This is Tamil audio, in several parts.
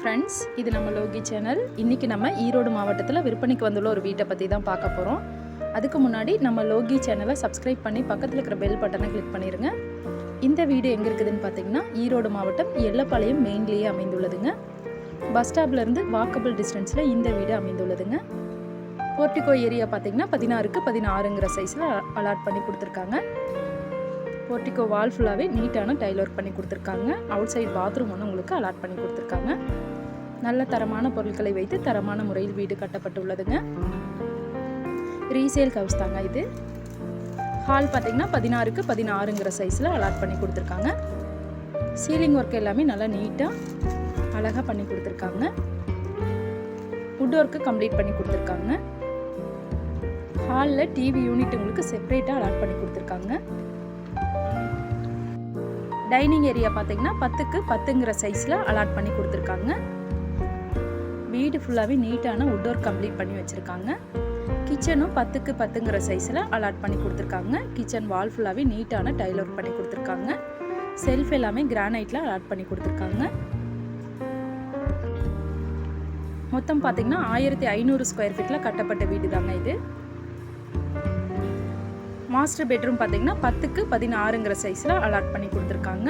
ஃப்ரெண்ட்ஸ் இது நம்ம லோகி சேனல் இன்றைக்கி நம்ம ஈரோடு மாவட்டத்தில் விற்பனைக்கு வந்துள்ள ஒரு வீட்டை பற்றி தான் பார்க்க போகிறோம் அதுக்கு முன்னாடி நம்ம லோகி சேனலை சப்ஸ்கிரைப் பண்ணி பக்கத்தில் இருக்கிற பெல் பட்டனை கிளிக் பண்ணிடுங்க இந்த வீடு எங்கே இருக்குதுன்னு பார்த்தீங்கன்னா ஈரோடு மாவட்டம் எல்லப்பாளையம் மெயின்லேயே அமைந்துள்ளதுங்க. பஸ் ஸ்டாப்லேருந்து வாக்கபிள் டிஸ்டன்ஸில் இந்த வீடு அமைந்துள்ளதுங்க. போர்ட்டிகோ ஏரியா பார்த்தீங்கன்னா பதினாறுக்கு பதினாறுங்கிற சைஸில் அலாட் பண்ணி கொடுத்துருக்காங்க. போர்ட்டிகோ வால் ஃபுல்லாகவே நீட்டான டைல் ஒர்க் பண்ணி கொடுத்துருக்காங்க. அவுட் சைட் பாத்ரூம் ஒன்று உங்களுக்கு அலாட் பண்ணி கொடுத்துருக்காங்க. நல்ல தரமான பொருட்களை வைத்து தரமான முறையில் வீடு கட்டப்பட்டுள்ளதுங்க. ரீசேல் ஹவுஸ் தாங்க இது. ஹால் பார்த்தீங்கன்னா பதினாறுக்கு பதினாறுங்கிற சைஸில் அலாட் பண்ணி கொடுத்துருக்காங்க. சீலிங் ஒர்க் எல்லாமே நல்லா நீட்டாக அழகாக பண்ணி கொடுத்துருக்காங்க. வுட் ஒர்க்கு கம்ப்ளீட் பண்ணி கொடுத்துருக்காங்க. ஹாலில் டிவி யூனிட் உங்களுக்கு செப்பரேட்டாக அலாட் பண்ணி கொடுத்துருக்காங்க. டைனிங் ஏரியா பார்த்தீங்கன்னா பத்துக்கு பத்துங்கிற சைஸில் அலாட் பண்ணி கொடுத்துருக்காங்க. வீடு ஃபுல்லாகவே நீட்டான உட் ஒர்க் கம்ப்ளீட் பண்ணி வச்சுருக்காங்க. கிச்சனும் பத்துக்கு பத்துங்கிற சைஸில் அலாட் பண்ணி கொடுத்துருக்காங்க. கிச்சன் வால் ஃபுல்லாகவே நீட்டான டைல் ஒர்க் பண்ணி கொடுத்துருக்காங்க. செல்ஃப் எல்லாமே கிரானைட்டில் அலாட் பண்ணி கொடுத்துருக்காங்க. மொத்தம் பார்த்தீங்கன்னா ஆயிரத்தி ஐநூறு ஸ்கொயர் ஃபீட்டில் கட்டப்பட்ட வீடு தாங்க இது. மாஸ்டர் பெட்ரூம் பார்த்தீங்கன்னா பத்துக்கு பதினாறுங்கிற சைஸில் அலாட் பண்ணி கொடுத்துருக்காங்க.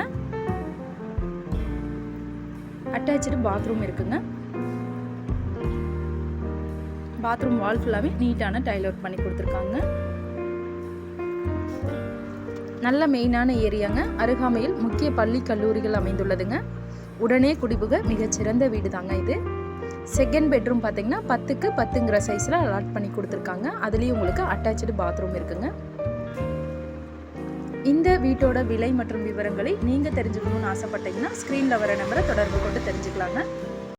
அட்டாச்சு பாத்ரூம் இருக்குங்க. பாத்ரூம் வால் ஃபுல்லாகவே நீட்டான டைல் ஒர்க் பண்ணி கொடுத்துருக்காங்க. நல்ல மெயினான ஏரியாங்க அருகாமையில் முக்கிய பள்ளி கல்லூரிகள் அமைந்துள்ளதுங்க. உடனே குடிபுக மிகச்சிறந்த வீடு தாங்க இது. செகண்ட் பெட்ரூம் பார்த்தீங்கன்னா பத்துக்கு பத்துங்கிற சைஸில் அலாட் பண்ணி கொடுத்துருக்காங்க. அதுலேயும் உங்களுக்கு அட்டாச்சு பாத்ரூம் இருக்குங்க. இந்த வீட்டோட விலை மற்றும் விவரங்களை நீங்கள் தெரிஞ்சுக்கணும்னு ஆசைப்பட்டீங்கன்னா ஸ்க்ரீனில் வர நம்பரை தொடர்பு கொண்டு தெரிஞ்சுக்கலாங்க.